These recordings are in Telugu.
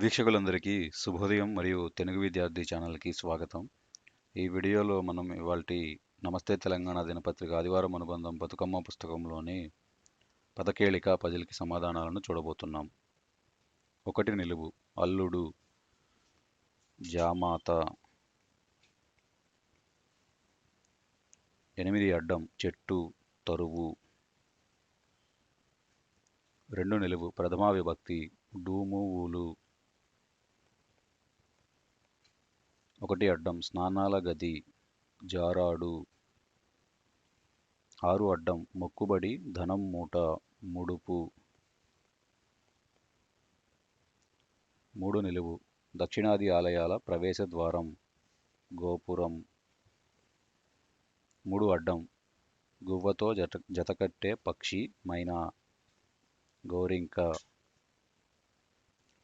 వీక్షకులందరికీ శుభోదయం మరియు తెలుగు విద్యార్థి ఛానల్కి స్వాగతం. ఈ వీడియోలో మనం ఇవాల్టి నమస్తే తెలంగాణ దినపత్రిక ఆదివారం అనుబంధం బతుకమ్మ పుస్తకంలోని పదకేళిక పజిల్కి సమాధానాలను చూడబోతున్నాం. ఒకటి నిలువు అల్లుడు జామాత ఎనిమిది అడ్డం చెట్టు తరువు. రెండు నిలువు ప్రథమా విభక్తి డూము ఊలు. ఒకటి అడ్డం స్నానాల గది జారాడు. ఆరు అడ్డం మొక్కుబడి ధనం మూట ముడుపు. మూడు నిలువు దక్షిణాది ఆలయాల ప్రవేశ ద్వారం గోపురం. మూడు అడ్డం గువ్వతో జత జతకట్టే పక్షి మైనా. గోరింక.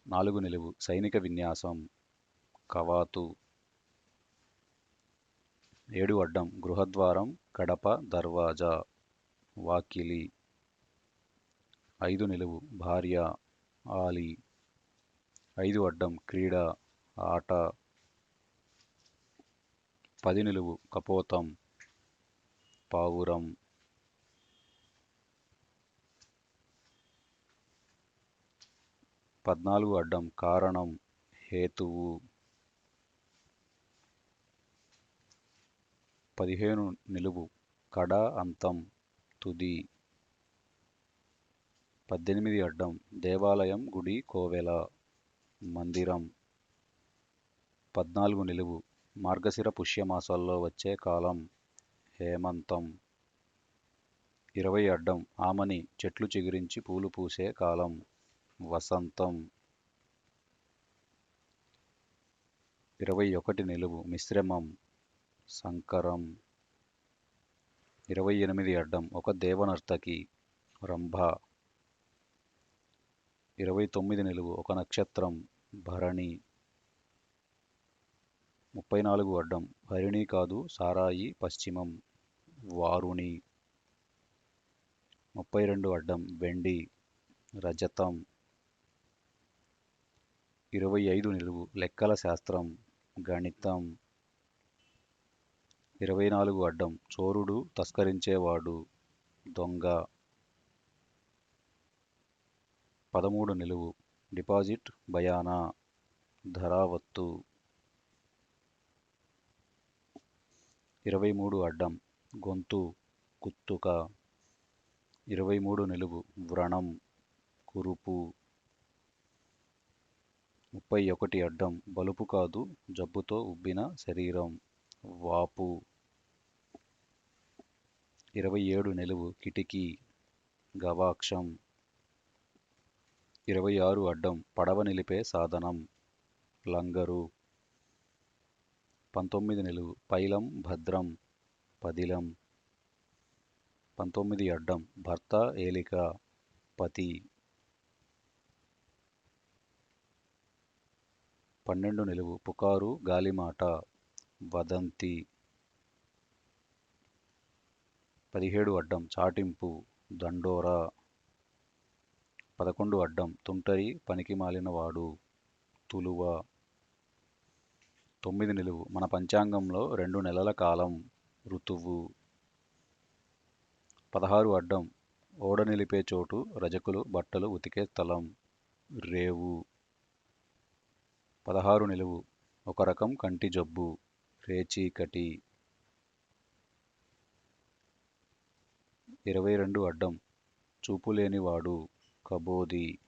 నాలుగు నిలువు సైనిక విన్యాసం కవాతు. ఏడు అడ్డం గృహద్వారం కడప దర్వాజా వాకిలి. ఐదు నిలువు భార్య ఆలి. ఐదు అడ్డం క్రీడ ఆట. పది నిలువు కపోతం పావురం. పద్నాలుగు అడ్డం కారణం హేతువు. పదిహేను నిలువు కడ అంతం తుది పద్దెనిమిది అడ్డం దేవాలయం గుడి కోవెల మందిరం పద్నాలుగు నిలువు మార్గశిర పుష్యమాసాల్లో వచ్చే కాలం హేమంతం ఇరవై అడ్డం ఆమని చెట్లు చిగురించి పూలు పూసే కాలం వసంతం ఇరవై ఒకటి నిలువు మిశ్రమం సంకరం. ఇరవై ఎనిమిది అడ్డం ఒక దేవనర్తకి రంభ. ఇరవై తొమ్మిది నిలువు ఒక నక్షత్రం భరణి. ముప్పై నాలుగు అడ్డం హరిణి కాదు సారాయి పశ్చిమం వారుణి. ముప్పై రెండు అడ్డం వెండి రజతం. ఇరవై ఐదు నిలువు లెక్కల శాస్త్రం గణితం. ఇరవై నాలుగు అడ్డం. చోరుడు తస్కరించేవాడు దొంగ. పదమూడు నిలువు. డిపాజిట్ బయానా. ధరావత్తు. ఇరవై మూడు అడ్డం. గొంతు కుత్తుక. ఇరవై మూడు నిలువు. వ్రణం కురుపు. ముప్పై ఒకటి అడ్డం. బలుపు కాదు జబ్బుతో ఉబ్బిన శరీరం. వాపు. ఇరవై ఏడు నిలువు కిటికీ గవాక్షం. ఇరవై ఆరు అడ్డం పడవ నిలిపే సాధనం. లంగరు. పంతొమ్మిది నిలువు పైలం భద్రం పదిలం. పంతొమ్మిది అడ్డం భర్త ఏలిక పతి. పన్నెండు నిలువు పుకారు గాలిమాట వదంతి. పదిహేడు అడ్డం చాటింపు దండోరా. పదకొండు అడ్డం తుంటరి పనికి మాలినవాడు తులువ. తొమ్మిది నిలువు మన పంచాంగంలో రెండు నెలల కాలం ఋతువు. పదహారు అడ్డం ఓడ నిలిపే చోటు రజకులు బట్టలు ఉతికే స్థలం రేవు. పదహారు నిలువు ఒక రకం కంటి జబ్బు రేచీకటి. ఇరవై రెండు అడ్డం. చూపులేనివాడు కబోది.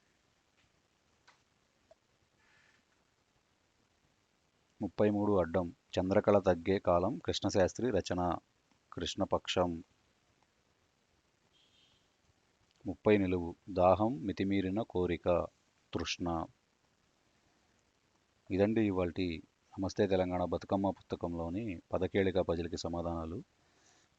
ముప్పై మూడు అడ్డం. చంద్రకళ తగ్గే కాలం. కృష్ణశాస్త్రి రచన. కృష్ణపక్షం. ముప్పై నిలువు. దాహం మితిమీరిన కోరిక. తృష్ణ. ఇదండి ఇవాళ నమస్తే తెలంగాణ బతుకమ్మ పుస్తకంలోని పదకేళిక పజిల్కి సమాధానాలు.